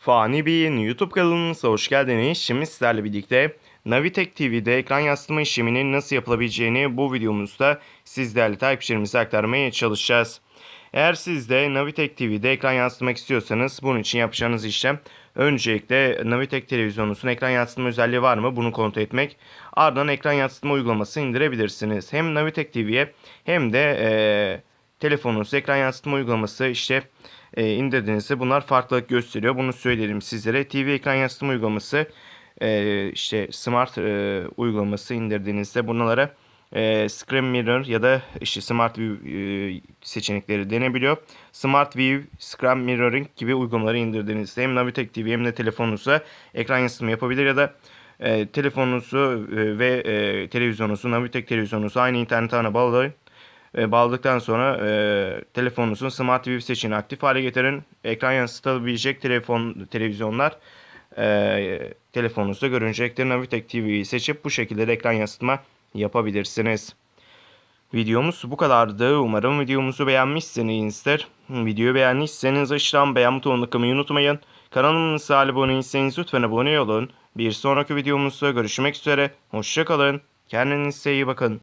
Fani Bey'in YouTube kanalımıza hoş geldiniz. Şimdi sizlerle birlikte Navitek TV'de ekran yansıtma işleminin nasıl yapılabileceğini bu videomuzda sizlerle takipçilerimize aktarmaya çalışacağız. Eğer siz de Navitek TV'de ekran yansıtmak istiyorsanız bunun için yapacağınız işlem öncelikle Navitek televizyonunuzun ekran yansıtma özelliği var mı bunu kontrol etmek. Ardından ekran yansıtma uygulaması indirebilirsiniz. Hem Navitek TV'ye hem de eee telefonunuz ekran yansıtma uygulaması işte e, indirdiğinizde bunlar farklılık gösteriyor. Bunu söyleyelim sizlere. TV ekran yansıtma uygulaması e, işte smart e, uygulaması indirdiğinizde bunlara e, Screen Mirror ya da işte Smart View e, seçenekleri denebiliyor. Smart View, Screen Mirroring gibi uygulamaları indirdiğinizde hem Navitek TV hem de telefonunuza ekran yansıtma yapabilir ya da e, telefonunuzu e, ve e, televizyonunuzu, Navitek televizyonunuzu aynı internet ağına bağlayın e, bağladıktan sonra e, telefonunuzun Smart TV seçeneğini aktif hale getirin. Ekran yansıtabilecek telefon televizyonlar e, telefonunuzda görünecektir. Navitek TV'yi seçip bu şekilde de ekran yansıtma yapabilirsiniz. Videomuz bu kadardı. Umarım videomuzu beğenmişsinizdir. Videoyu beğendiyseniz aşağıdan beğen butonuna tıklamayı unutmayın. Kanalımıza abone değilseniz lütfen abone olun. Bir sonraki videomuzda görüşmek üzere. Hoşçakalın. Kendinize iyi bakın.